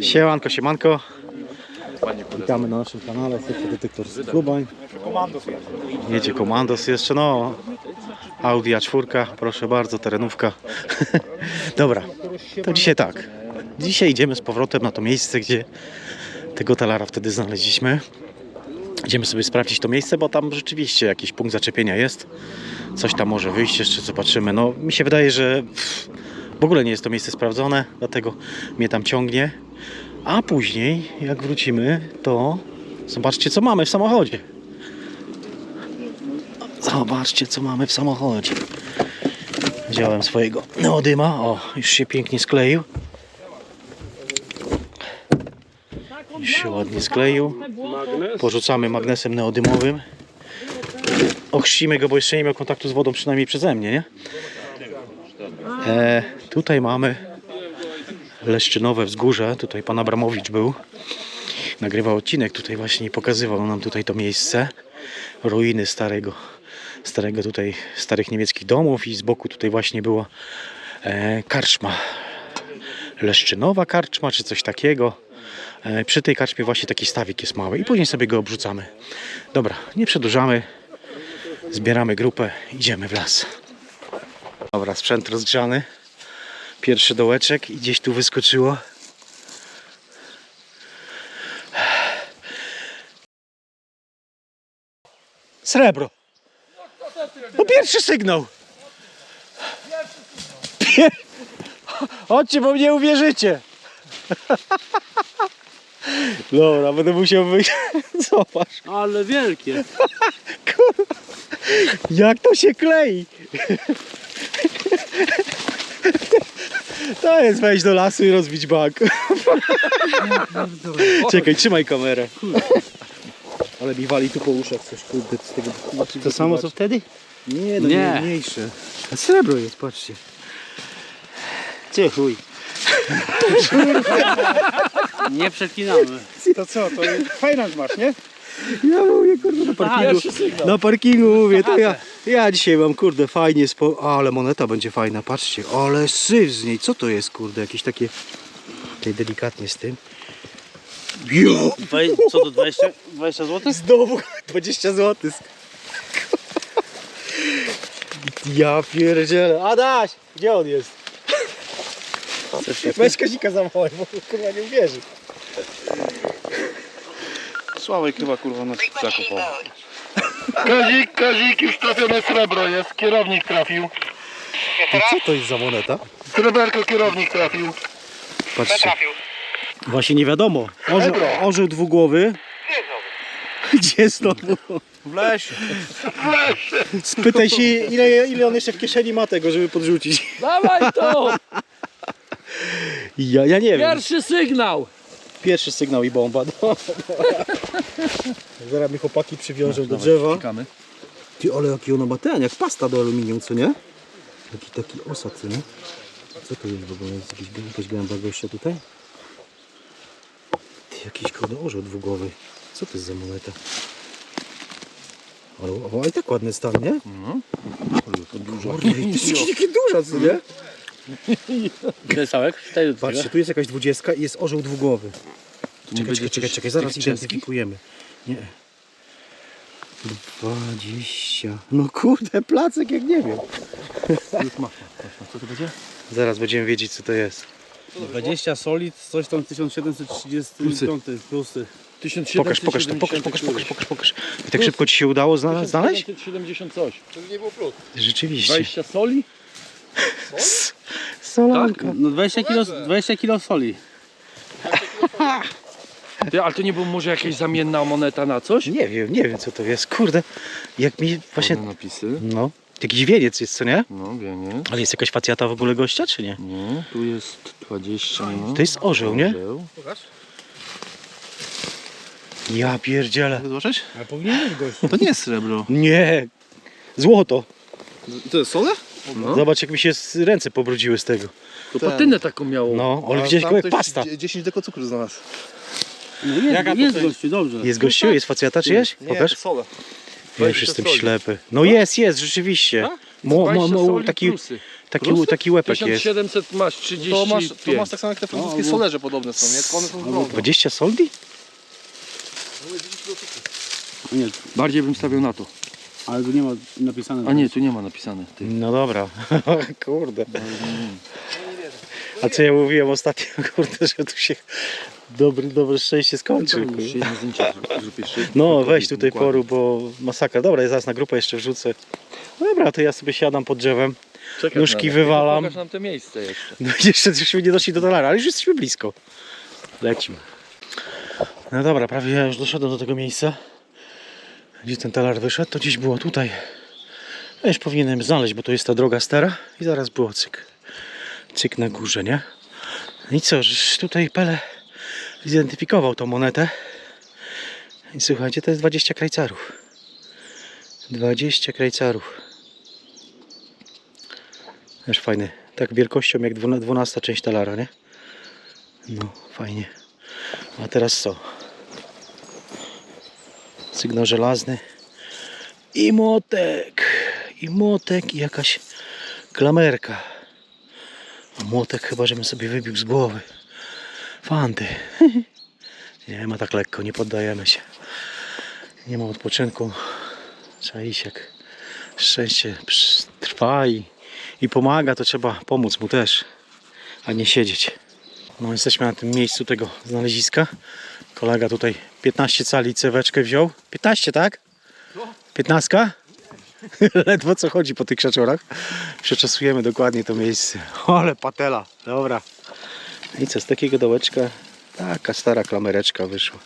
Siemanko, siemanko. Witamy na naszym kanale Sektor Detektor z Klubań. Jedzie komandos jeszcze, no. Audi A4, proszę bardzo, terenówka. Dobra, to dzisiaj tak. Dzisiaj idziemy z powrotem na to miejsce, gdzie tego talara wtedy znaleźliśmy. Idziemy sobie sprawdzić to miejsce, bo tam rzeczywiście jakiś punkt zaczepienia jest. Coś tam może wyjść, jeszcze zobaczymy. No, mi się wydaje, że pff, w ogóle nie jest to miejsce sprawdzone, dlatego mnie tam ciągnie. A później, jak wrócimy, to zobaczcie, co mamy w samochodzie. Zobaczcie, co mamy w samochodzie. Wziąłem swojego neodyma. O, już się pięknie skleił. Już się ładnie skleił. Porzucamy magnesem neodymowym. Ochrzcimy go, bo jeszcze nie miał kontaktu z wodą, przynajmniej przeze mnie, nie? E, tutaj mamy Leszczynowe Wzgórze. Tutaj pan Abramowicz był. Nagrywał odcinek tutaj właśnie i pokazywał nam tutaj to miejsce. Ruiny starego, starego tutaj, starych niemieckich domów i z boku tutaj właśnie była e, karczma. Leszczynowa karczma, czy coś takiego. E, przy tej karczmie właśnie taki stawik jest mały i później sobie go obrzucamy. Dobra, nie przedłużamy. Zbieramy grupę, idziemy w las. Dobra, sprzęt rozgrzany. Pierwszy dołeczek i gdzieś tu wyskoczyło. Srebro. No pierwszy sygnał. Pier... Chodźcie, bo mnie uwierzycie. Dobra, będę musiał wyjść. Zobacz, Ale wielkie. jak to się klei. To jest wejść do lasu i rozbić bank. Czekaj, trzymaj kamerę. Ale mi wali tu po uszach coś kurde z tego. To samo co wtedy? Nie, no Nie. nie. mniejsze. A srebro jest, patrzcie. Ty chuj. Nie przeklinamy. To co, to fajna masz, nie? Ja mówię, kurde, na parkingu. Na parkingu mówię, to ja, ja dzisiaj mam, kurde, fajnie, spo... ale moneta będzie fajna, patrzcie, ale syf z niej, co to jest, kurde, jakieś takie, tutaj delikatnie z tym. Jo, Co to 20, 20 zł? znowu 20 zł. Ja pierdzielę, Adaś, gdzie on jest? Weź Kazika zawołaj, bo kurwa nie uwierzy. Sławek chyba kurwa nas zakopał. Kazik, Kazik, już trafione srebro jest. Kierownik trafił. Co to jest za moneta? Sreberko kierownik trafił. Patrzcie. Właśnie nie wiadomo. Orzeł, orzeł dwugłowy. Gdzie znowu? W lesie. Spytaj się, ile, ile on jeszcze w kieszeni ma tego, żeby podrzucić. Dawaj to! Ja, ja nie wiem. Pierwszy sygnał! Pierwszy sygnał i bomba. No. Zaraz mi chłopaki przywiążą do drzewa. Czekamy. Ty, ale jaki ona ma ten, jak pasta do aluminium, co nie? Taki, taki osad, co nie? Co to jest w ogóle? Jest jakiś, jakaś gęba gościa tutaj? Ty, jakiś kurde orzeł dwugłowy. Co to jest za moneta? Ale, ale i tak ładny stan, nie? To dużo. Kurde, to jest duża, co nie? Do Patrzcie, tu jest jakaś dwudziestka i jest orzeł dwugłowy. Czekaj, czekaj, czekaj, czekaj, zaraz identyfikujemy. Nie. 20. No kurde, placek jak nie wiem. Co to będzie? Zaraz będziemy wiedzieć co to jest. 20 solid, coś tam 1735 plusy. Pokaż, pokaż to, pokaż, pokaż, pokaż, pokaż, pokaż. I tak szybko ci się udało zna znaleźć? 1770 coś. Rzeczywiście. 20 soli? Solanka. No 20 kilo, 20 kilo soli. Ty, ale to nie był może jakaś zamienna moneta na coś? Nie wiem, nie wiem co to jest. Kurde, jak mi właśnie... Ładne napisy. No, jakiś wieniec jest, co nie? No, wienie. Ale jest jakaś facjata w ogóle gościa, czy nie? Nie, tu jest 20. No. To jest orzeł, nie? Orzeł. Ja pierdzielę. Zobaczyć? A powinien być gość. To nie jest srebro. Nie. Złoto. To jest sole? Zobacz jak mi się z- ręce pobrudziły z tego. To patynę taką miało. No, ale widziałeś jak pasta. 10 deko cukru znalazł. No jest, jest gościu, dobrze. Jest gościu, jest facjata czyjeś? Pokaż. sole. Ja już jestem ślepy. No jest, jest, rzeczywiście. Mo, mo, mo, soli taki, plusy. taki, taki łepek jest. 1700 masz 35. To masz, to masz tak samo jak te francuskie No, solerze podobne są, nie? Tylko one są brązu. 20 soldi? Nie, Bardziej bym stawiał na to. Ale tu nie ma napisane. A nie, tu nie ma napisane. Ty. No dobra, kurde. A co ja mówiłem ostatnio, kurde, że tu się dobry, dobre szczęście skończy. Już kurde. jedno zdjęcie zrób- zrób jeszcze. No weź tutaj poru, bo masakra. Dobra, ja zaraz na grupę jeszcze wrzucę. No Dobra, to ja sobie siadam pod drzewem. Czekaj nóżki na- wywalam. Pokaż nam te miejsce jeszcze. No i jeszcze żeśmy nie doszli do dolara, ale już jesteśmy blisko. Lecimy. No dobra, prawie ja już doszedłem do tego miejsca. Gdzie ten talar wyszedł, to gdzieś było tutaj. Ja już powinienem znaleźć, bo to jest ta droga stara i zaraz było cyk. Cyk na górze, nie? No I co, tutaj Pele zidentyfikował tą monetę. I słuchajcie, to jest 20 krajcarów. 20 krajcarów. Też fajny. Tak wielkością jak 12 część talara, nie? No, fajnie. A teraz co? Sygnał żelazny. I młotek. I młotek i jakaś klamerka. A młotek chyba, żebym sobie wybił z głowy. Fanty. Nie ma tak lekko, nie poddajemy się. Nie ma odpoczynku. Trzeba iść jak szczęście trwa i i pomaga, to trzeba pomóc mu też, a nie siedzieć. No jesteśmy na tym miejscu tego znaleziska. Kolega tutaj 15 cali ceweczkę wziął. 15, tak? 15? Ledwo co chodzi po tych krzaczorach. Przeczasujemy dokładnie to miejsce. Ale patela, dobra. I co, z takiego dołeczka taka stara klamereczka wyszła.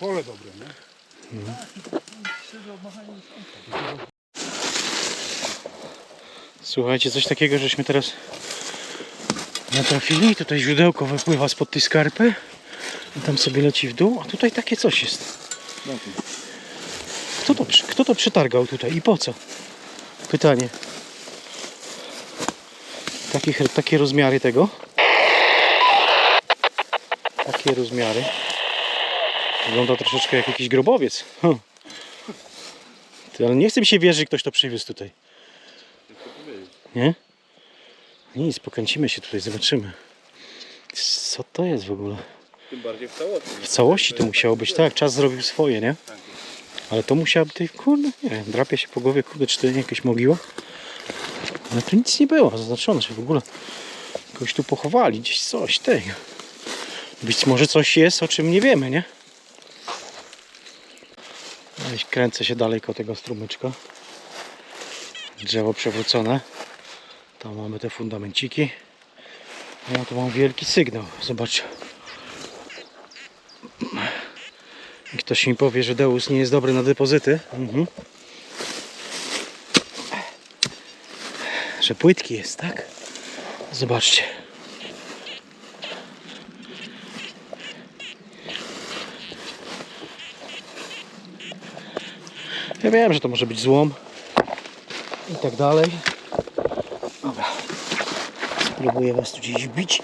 Pole dobre, nie? Słuchajcie, coś takiego żeśmy teraz natrafili. Tutaj źródełko wypływa spod tej skarpy. I tam sobie leci w dół, a tutaj takie coś jest. Kto to, kto to przetargał tutaj i po co? Pytanie. Takie, takie rozmiary tego. Takie rozmiary. Wygląda troszeczkę jak jakiś grobowiec. Ty, ale nie chcę mi się wierzyć, że ktoś to przywiózł tutaj. Nie? Nic, pokręcimy się tutaj, zobaczymy. Co to jest w ogóle? Tym bardziej w całości. W całości to musiało być tak, czas zrobił swoje, nie? Ale to musiałoby tej, kurde, nie wiem, drapie się po głowie, kurde, czy to jakieś mogiła? Ale tu nic nie było zaznaczone, czy w ogóle kogoś tu pochowali, gdzieś coś tego. Być może coś jest, o czym nie wiemy, nie? Gdzieś kręcę się dalej koło tego strumyczka. Drzewo przewrócone. Tam mamy te fundamenciki. Ja tu mam wielki sygnał. Zobacz. I Ktoś mi powie, że Deus nie jest dobry na depozyty. Mhm. Że płytki jest, tak? Zobaczcie. Ja wiem, że to może być złom i tak dalej. Dobra. Spróbuję was tu gdzieś wbić.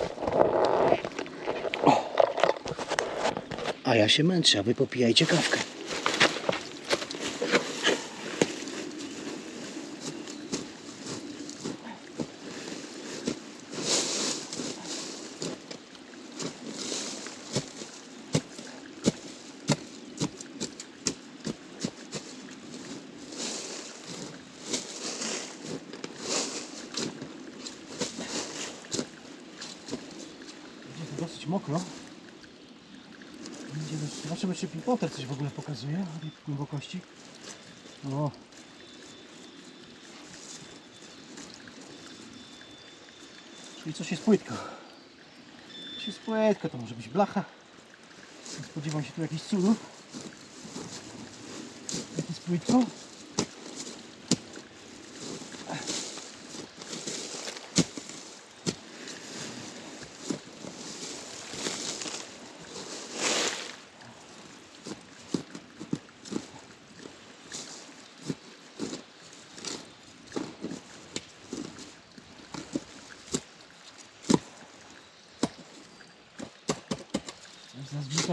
A ja się męczę, a wy popijajcie kawkę. Będzie to dosyć mokro. Zobaczymy czy pipoter coś w ogóle pokazuje głębokości. O. Czyli coś jest płytko. Coś jest płytko, to może być blacha. Spodziewam się tu jakichś cudów. Jak płytko? Coś nas.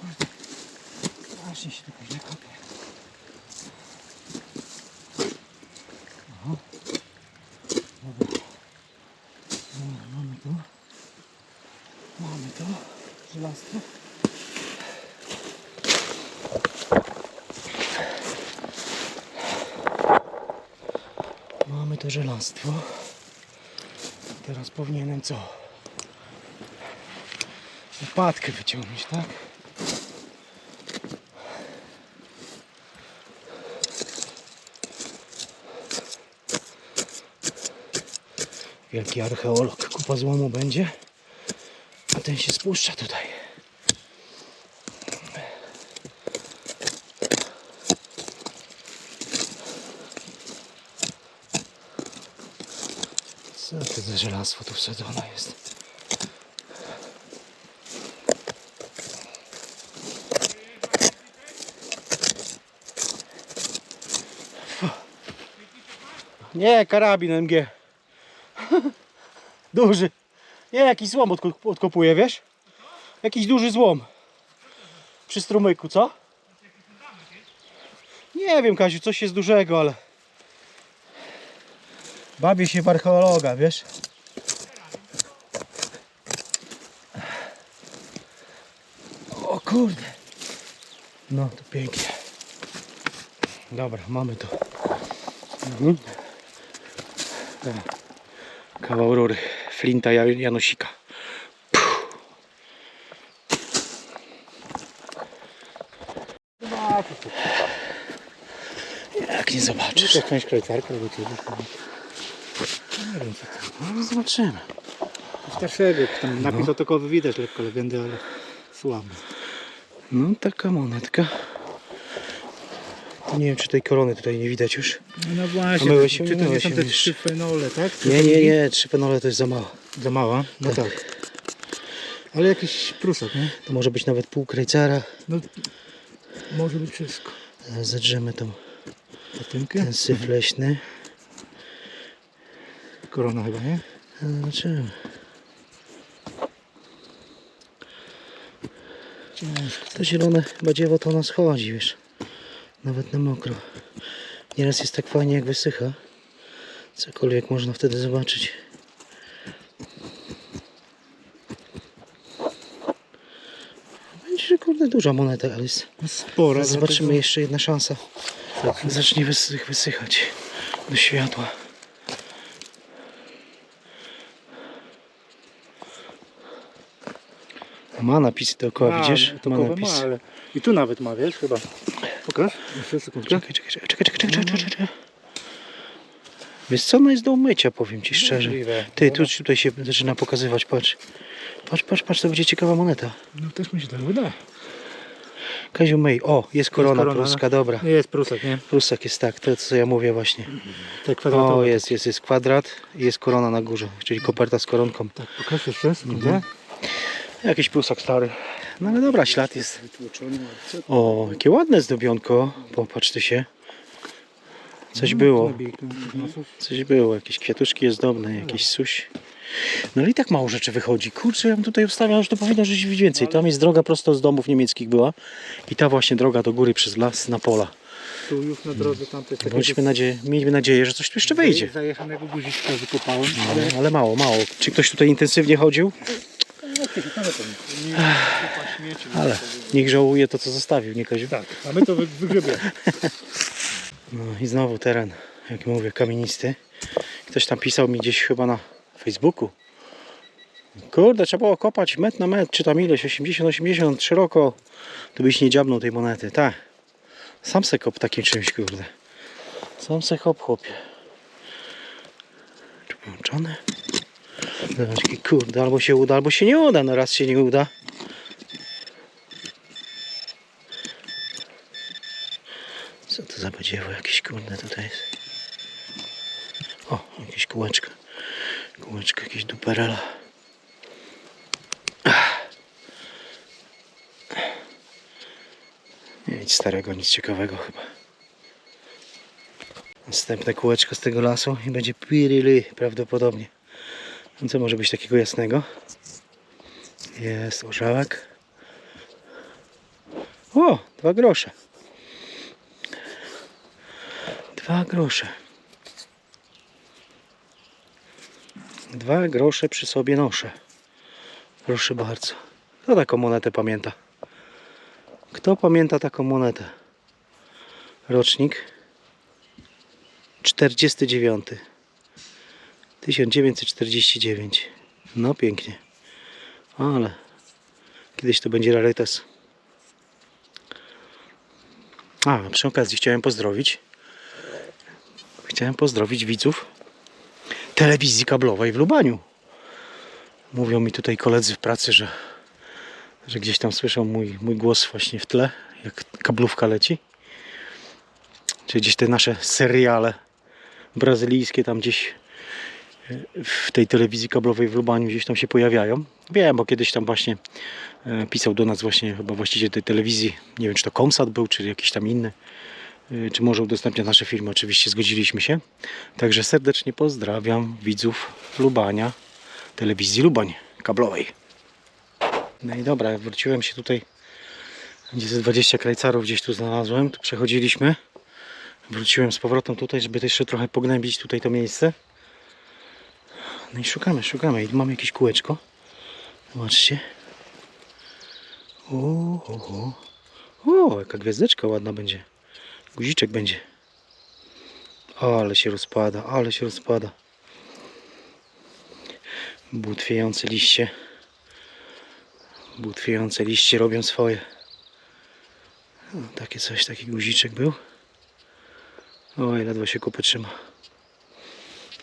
Kurde. Strasznie się źle kopie. Aha. Dobra. Dobra, mamy to. Mamy to. Żelazko. Mamy to żelastwo. Teraz powinienem co? Łopatkę wyciągnąć, tak? Wielki archeolog. Kupa złomu będzie. A ten się spuszcza tutaj. Co to za żelazwo tu wsadzone jest? Nie, karabin MG. Duży. Nie, jakiś złom odko- odkopuje, wiesz? Jakiś duży złom. Przy strumyku, co? Nie wiem, Kaziu, coś jest dużego, ale... Bawię się w archeologa, wiesz? O kurde. No, to pięknie. Dobra, mamy to. Mhm. Kawał rury. Flinta Ja- Janosika. Jak nie zobaczysz? To część krajcarka albo coś. No, zobaczymy. Starszego, tam napis otokowy widać lekko legendy, ale słaby. No taka monetka. Nie wiem czy tej korony tutaj nie widać już. No właśnie, myły się, czy to nie są te trzy fenole, tak? Nie, nie, nie, trzy penole to jest za mało. Za mała? No tak. Ale jakiś prusak, nie? To może być nawet pół krajcara. No, może być wszystko. Zaraz Zadrzemy tą, Patynkę? ten syf leśny. Korona chyba, nie? Zobaczymy. To zielone badziewo to nas chodzi, wiesz. Nawet na mokro. Nieraz jest tak fajnie jak wysycha. Cokolwiek można wtedy zobaczyć. Będzie kurde duża moneta, ale jest. Spora. Zobaczymy jeszcze jedna szansa. Zacznie wysych, wysychać do światła. Ma napisy dookoła, widzisz? Ma Ma, napis. ale... I tu nawet ma, wiesz, chyba. Pokaż. Czekaj, czekaj, czekaj, czekaj, czekaj, czekaj, czekaj, czekaj. Wiesz co, no jest do umycia, powiem ci szczerze. Możliwe. Ty, tu tutaj się zaczyna pokazywać, patrz. Patrz, patrz, patrz, to będzie ciekawa moneta. No też mi się tak wydaje. Kaziu myj. O, jest korona, korona, no. pruska, dobra. Nie jest prusak, nie? Prusak jest tak, to co ja mówię właśnie. Te O, jest, jest, jest kwadrat i jest korona na górze, czyli koperta z koronką. Tak, pokaż jeszcze, sekundkę. Jakiś prusak stary. No ale dobra, ślad jest. O, jakie ładne zdobionko. Popatrz ty się. Coś było. Coś było, jakieś kwiatuszki ozdobne, jakiś suś. No ale i tak mało rzeczy wychodzi. Kurczę, ja bym tutaj ustawiał, że to powinno żyć więcej. Tam jest droga prosto z domów niemieckich była. I ta właśnie droga do góry przez las na pola. Tu już na drodze tam to jest takie... Bądźmy nadzie- miejmy nadzieję, że coś tu jeszcze wyjdzie. Zajechanego guziczka wykopałem, ale... No, ale mało, mało. Czy ktoś tutaj intensywnie chodził? Ale niech żałuje to, co zostawił, nie Kaziu? Tak, a my to wy- wygrzebiemy. No i znowu teren, jak mówię, kamienisty. Ktoś tam pisał mi gdzieś chyba na Facebooku. Kurde, trzeba było kopać metr na metr, czy tam ileś, 80-80 szeroko. To byś nie dziabnął tej monety, tak. Sam se kop takim czymś, kurde. Sam se hop, chłopie. Czy połączone? Zobacz, jaki kurde, albo się uda, albo się nie uda. No raz się nie uda. Co to za badziewo jakieś kurde tutaj jest? O, jakieś kółeczko. Kółeczko, jakieś duperela. Nic starego, nic ciekawego chyba. Następne kółeczko z tego lasu i będzie pirili prawdopodobnie. Co może być takiego jasnego? Jest orzałek. O, dwa grosze. Dwa grosze. Dwa grosze przy sobie noszę. Proszę bardzo. Kto taką monetę pamięta? Kto pamięta taką monetę? Rocznik 49. 1949. No pięknie. Ale kiedyś to będzie rarytas. A, przy okazji chciałem pozdrowić. Chciałem pozdrowić widzów telewizji kablowej w Lubaniu. Mówią mi tutaj koledzy w pracy, że, że gdzieś tam słyszą mój, mój głos właśnie w tle, jak kablówka leci. Czy gdzieś te nasze seriale brazylijskie tam gdzieś w tej telewizji kablowej w Lubaniu gdzieś tam się pojawiają. Wiem, bo kiedyś tam właśnie e, pisał do nas właśnie chyba właściciel tej telewizji, nie wiem czy to Komsat był, czy jakiś tam inny, e, czy może udostępnia nasze filmy, oczywiście zgodziliśmy się. Także serdecznie pozdrawiam widzów Lubania, telewizji Lubań kablowej. No i dobra, wróciłem się tutaj, gdzie ze 20 krajcarów gdzieś tu znalazłem, tu przechodziliśmy. Wróciłem z powrotem tutaj, żeby jeszcze trochę pognębić tutaj to miejsce. No i szukamy, szukamy. I tu mamy jakieś kółeczko. Zobaczcie. O, o, o. o, jaka gwiazdeczka ładna będzie. Guziczek będzie. Ale się rozpada, ale się rozpada. Butwiejące liście. Butwiejące liście robią swoje. O, takie coś, taki guziczek był. Oj, ledwo się kupy trzyma.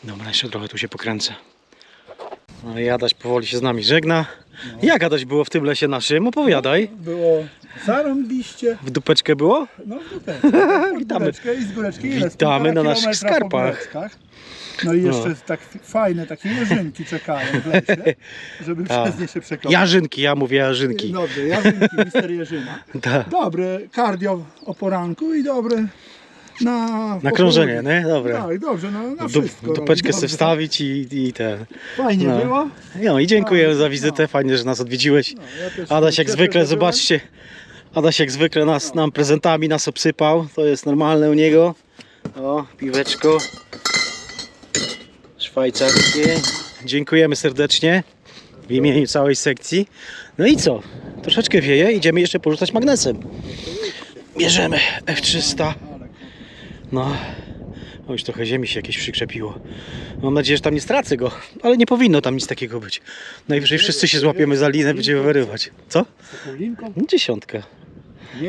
Dobra, jeszcze trochę tu się pokręcę. No Adaś powoli się z nami żegna. Jak Adaś było w tym lesie naszym? Opowiadaj. Było zarąbiście. W dupeczkę było? No w. Witamy. I z góreczki. Z Witamy półtora na naszych kilometra po skarpach. góreczkach. No i jeszcze No. tak fajne takie jeżynki czekają w lesie, żeby Tak. przez nie się przekopać. Jarzynki, ja mówię jarzynki. Dobrze, jarzynki, mister Jerzyna. Tak. Dobre kardio o poranku i dobre na... Na krążenie, nie? Dobra. Tak, dobrze, no, na Du, wszystko. dupeczkę robi. sobie wstawić i, i ten. Fajnie No. było. No i dziękuję No, za wizytę. Fajnie, że nas odwiedziłeś. No, ja też Adaś jak cieszę, zwykle, że byłem. zobaczcie. Adaś jak zwykle nas, nam prezentami nas obsypał. To jest normalne u niego. O, piweczko. Szwajcarskie. Dziękujemy serdecznie w imieniu całej sekcji. No i co? Troszeczkę wieje, idziemy jeszcze porzucać magnesem. Bierzemy F300. No, o, już trochę ziemi się jakieś przykrzepiło. Mam nadzieję, że tam nie stracę go, ale nie powinno tam nic takiego być. Najwyżej wszyscy się złapiemy za linę, będziemy wyrywać. Co? No, Dziesiątka.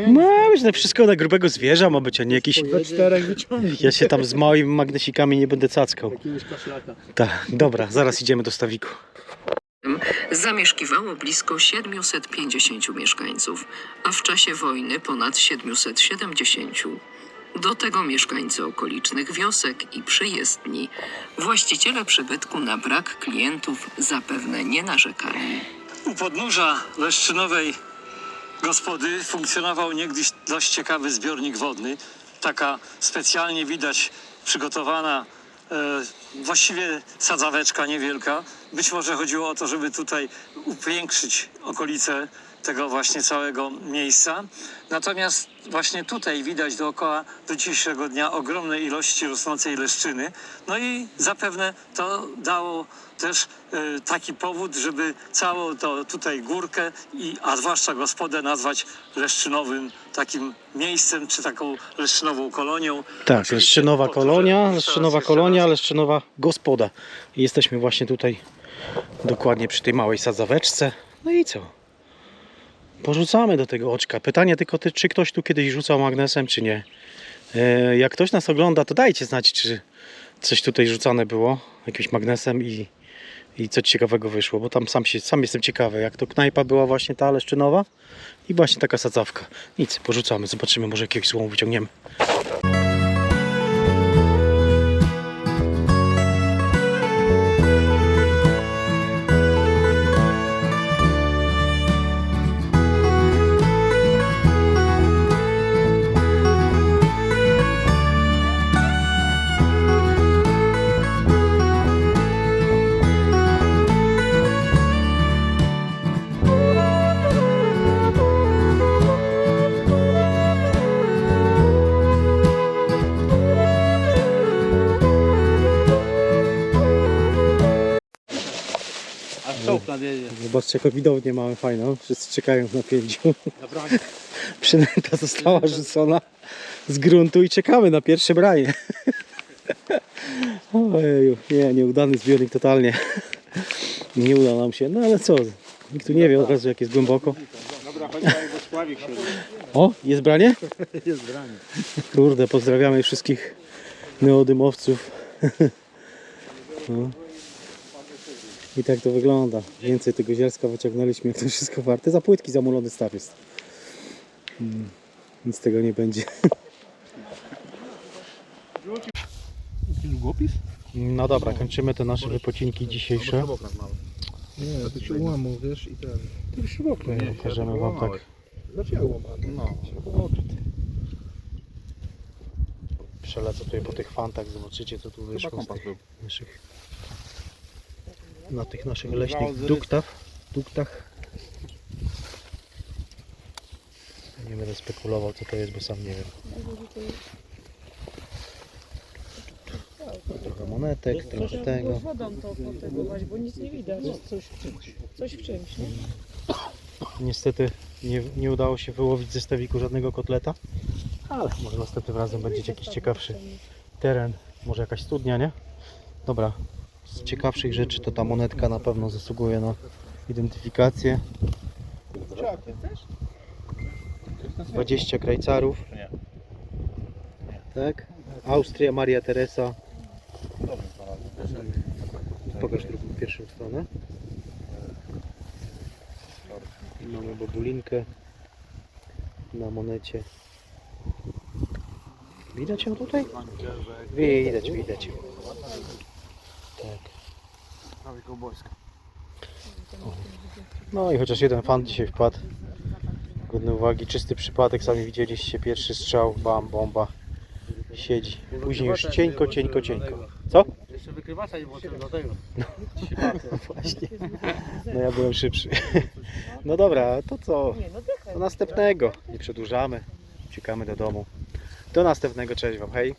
Ma być na wszystko na grubego zwierza, ma być, a nie jakiś... Ja się tam z małymi magnesikami nie będę cackał. Tak, dobra, zaraz idziemy do stawiku. zamieszkiwało blisko 750 mieszkańców, a w czasie wojny ponad 770. Do tego mieszkańcy okolicznych wiosek i przyjezdni. Właściciele przybytku na brak klientów zapewne nie narzekali. U podnóża Leszczynowej gospody funkcjonował niegdyś dość ciekawy zbiornik wodny. Taka specjalnie widać przygotowana e, właściwie sadzaweczka niewielka. Być może chodziło o to, żeby tutaj upiększyć okolice tego właśnie całego miejsca. Natomiast właśnie tutaj widać dookoła do dzisiejszego dnia ogromne ilości rosnącej leszczyny. No i zapewne to dało też e, taki powód, żeby całą to tutaj górkę, i, a zwłaszcza gospodę nazwać leszczynowym takim miejscem, czy taką leszczynową kolonią. Tak, Oczywiście Leszczynowa kolonia, Leszczynowa kolonia, Leszczynowa gospoda. I jesteśmy właśnie tutaj dokładnie przy tej małej sadzaweczce. No i co? Porzucamy do tego oczka. Pytanie tylko, ty, czy ktoś tu kiedyś rzucał magnesem, czy nie. E, jak ktoś nas ogląda, to dajcie znać, czy coś tutaj rzucane było jakimś magnesem i, i coś ciekawego wyszło, bo tam sam, się, sam jestem ciekawy, jak to knajpa była właśnie ta leszczynowa i właśnie taka sadzawka. Nic, porzucamy, zobaczymy, może jakiegoś złomu wyciągniemy. Zobaczcie jaką widownię mamy fajną. Wszyscy czekają w napięciu. Przynęta została rzucona z gruntu i czekamy na pierwsze branie. Ojeju, nie, nieudany zbiornik totalnie. Nie uda nam się, no ale co? Nikt tu nie wie od razu jak jest głęboko. Dobra, chodź Sławik się O, jest branie? jest branie. Kurde, pozdrawiamy wszystkich neodymowców. No. I tak to wygląda. Więcej tego zielska wyciągnęliśmy, jak to wszystko warte. Za płytki zamulony staw jest. Mm, Nic z tego nie będzie. Długopis? No dobra, kończymy te nasze wypocinki dzisiejsze. Nie, to się ułamał, wiesz, i ten. To już Pokażemy wam tak. Dlaczego łamany? No. Przelecę tutaj po tych fantach, zobaczycie co tu wyszło z tych był. naszych, na tych naszych leśnych duktach, duktach. Nie będę spekulował co to jest, bo sam nie wiem. Trochę monetek, trochę tego. wodą to potegować, bo nic nie widać. Coś w czymś. Coś w czymś, nie? Niestety nie, nie udało się wyłowić ze stawiku żadnego kotleta, ale może następnym razem będzie jakiś ciekawszy teren, może jakaś studnia, nie? Dobra, z ciekawszych rzeczy to ta monetka na pewno zasługuje na identyfikację. 20 krajcarów. Tak. Austria, Maria Teresa. Pokaż drugą, pierwszą stronę. Mamy bobulinkę na monecie. Widać ją tutaj? Widać, widać. Tak. O. No i chociaż jeden fan dzisiaj wpadł. Godny uwagi, czysty przypadek, sami widzieliście, pierwszy strzał, bam, bomba. Siedzi. Później już cieńko, cieńko, cieńko. Co? Jeszcze wykrywacza nie było do tego. Właśnie. No ja byłem szybszy. No dobra, to co? No. Do następnego. Nie przedłużamy. Uciekamy do domu. Do następnego. Cześć Wam. Hej.